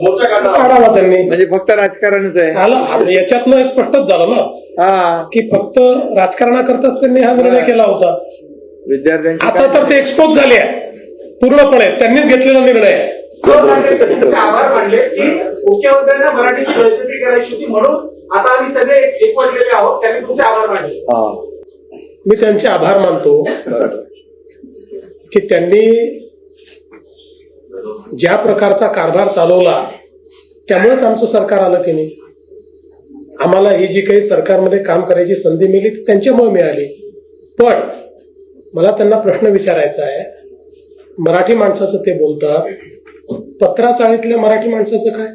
मोर्चा काढावा. त्यांनी. म्हणजे फक्त राजकारणच आहे. आ- याच्यातनं हे स्पष्टच झालं ना. हा. की फक्त राजकारणाकरताच त्यांनी हा निर्णय केला होता. विद्यार्थ्यांची आता तर ते एक्सपोज झाले आहे पूर्णपणे. त्यांनीच घेतलेला निर्णय आहे. आभार मानले की मुख्यमंत्र्यांना मराठीची गळचेपी करायची होती म्हणून आता आम्ही सगळे एक- एकवटलेले आहोत. त्यांनी तुमचे आभार मानले. मी त्यांचे आभार मानतो की त्यांनी ज्या प्रकारचा कारभार चालवला त्यामुळेच आमचं सरकार आलं की नाही? आम्हाला ही जी काही सरकारमध्ये काम करायची संधी मिळाली ती त्यांच्यामुळे मिळाली. पण मला त्यांना प्रश्न विचारायचा आहे. मराठी माणसाचं ते बोलतात. पत्राचाळीतल्या मराठी माणसाचं काय?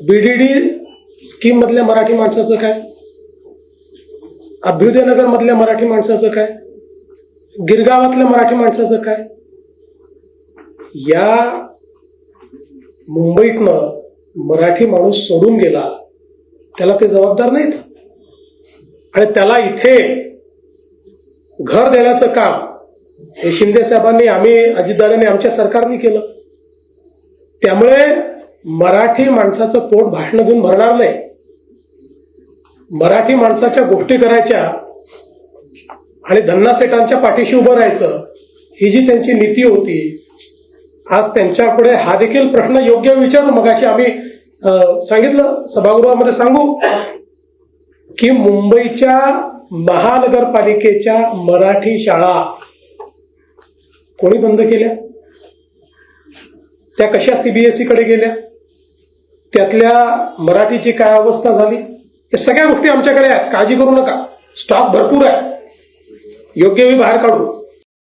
बीडीडी स्कीम मधल्या मराठी माणसाचं काय? अभ्युदयनगर मधल्या मराठी माणसाचं काय? गिरगावातल्या मराठी माणसाचं काय? या मुंबईतनं मराठी माणूस सोडून गेला त्याला ते जबाबदार नाहीत. आणि त्याला इथे घर देण्याचं काम हे शिंदे साहेबांनी आम्ही अजितदादांनी आमच्या सरकारने केलं. त्यामुळे मराठी माणसाचं पोट भाषण देऊन भरणार नाही. मराठी माणसाच्या गोष्टी करायच्या आणि धन्ना सेटांच्या पाठीशी उभं राहायचं ही जी त्यांची नीती होती आज त्यांच्यापुढे हा देखील प्रश्न योग्य विचारू मगाशी आम्ही सांगितलं. सभागृहामध्ये सांगू. की मुंबईच्या महानगरपालिकेच्या मराठी शाळा कोणी बंद केल्या? त्या कशा सीबीएसई कडे गेल्या? त्यातल्या मराठीची काय अवस्था झाली? हे सगळ्या गोष्टी आमच्याकडे आहेत. काळजी करू नका. स्टॉक भरपूर आहे. योग्य मी बाहेर काढू.